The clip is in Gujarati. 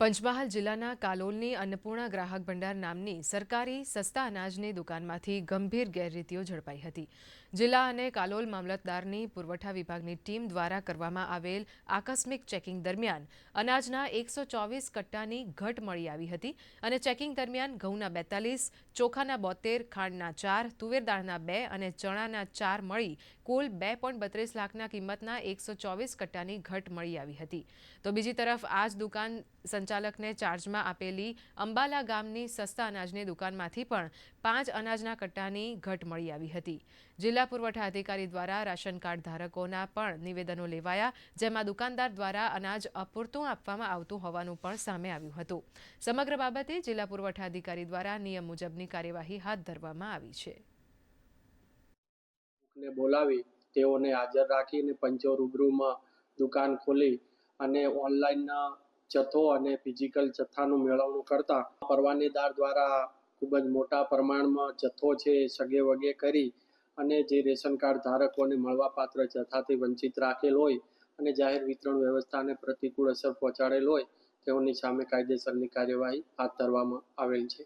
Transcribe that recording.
પંચમહાલ જિલ્લાના કાલોલની અન્નપૂર્ણા ગ્રાહક ભંડાર નામની સરકારી સસ્તા અનાજની દુકાનમાંથી ગંભીર ગેરરીતિઓ ઝડપાઈ હતી. જિલ્લા અને કાલોલ મામલતદારની પુરવઠા વિભાગની ટીમ દ્વારા કરવામાં આવેલ આકસ્મિક ચેકિંગ દરમિયાન અનાજના એકસો ચોવીસ કટ્ટાની ઘટ મળી આવી હતી અને ચેકિંગ દરમિયાન ઘઉંના બેતાલીસ, ચોખાના બોતેર, ખાંડના ચાર, તુવેર દાળના બે અને ચણાના ચાર મળી કુલ બે પોઈન્ટ બત્રીસ લાખના કિંમતના એકસો ચોવીસ કટ્ટાની ઘટ મળી આવી હતી. તો બીજી તરફ આ જ દુકાન સંચાલકને ચાર્જમાં આપેલી અંબાલા ગામની સસ્તા અનાજની દુકાનમાંથી પણ પાંચ અનાજના કટ્ટાની ઘટ મળી આવી હતી. જિલ્લા પુરવઠા અધિકારી દ્વારા રાશન ધારકોના પણ નિવેદનો લેવાયા, જેમાં દુકાનદાર દ્વારા અનાજ અપૂરતું આપવામાં આવતું હોવાનું પણ સામે આવ્યું હતું. સમગ્ર બાબતે જિલ્લા પુરવઠા અધિકારી દ્વારા નિયમ મુજબની કાર્યવાહી હાથ ધરવામાં આવી છે. બોલાવી તેઓને હાજર રાખીને પંચો રૂબરૂમાં દુકાન ખોલી અને ઓનલાઈનના જથ્થો અને ફિઝિકલ જથ્થાનું મેળવણું કરતા પરવાનેદાર દ્વારા ખૂબ જ મોટા પ્રમાણમાં જથ્થો છે સગે વગે કરી અને જે રેશન કાર્ડ ધારકોને મળવાપાત્ર જથ્થાથી વંચિત રાખેલ હોય અને જાહેર વિતરણ વ્યવસ્થાને પ્રતિકૂળ અસર પહોંચાડેલ હોય તેઓની સામે કાયદેસરની કાર્યવાહી હાથ ધરવામાં આવેલ છે.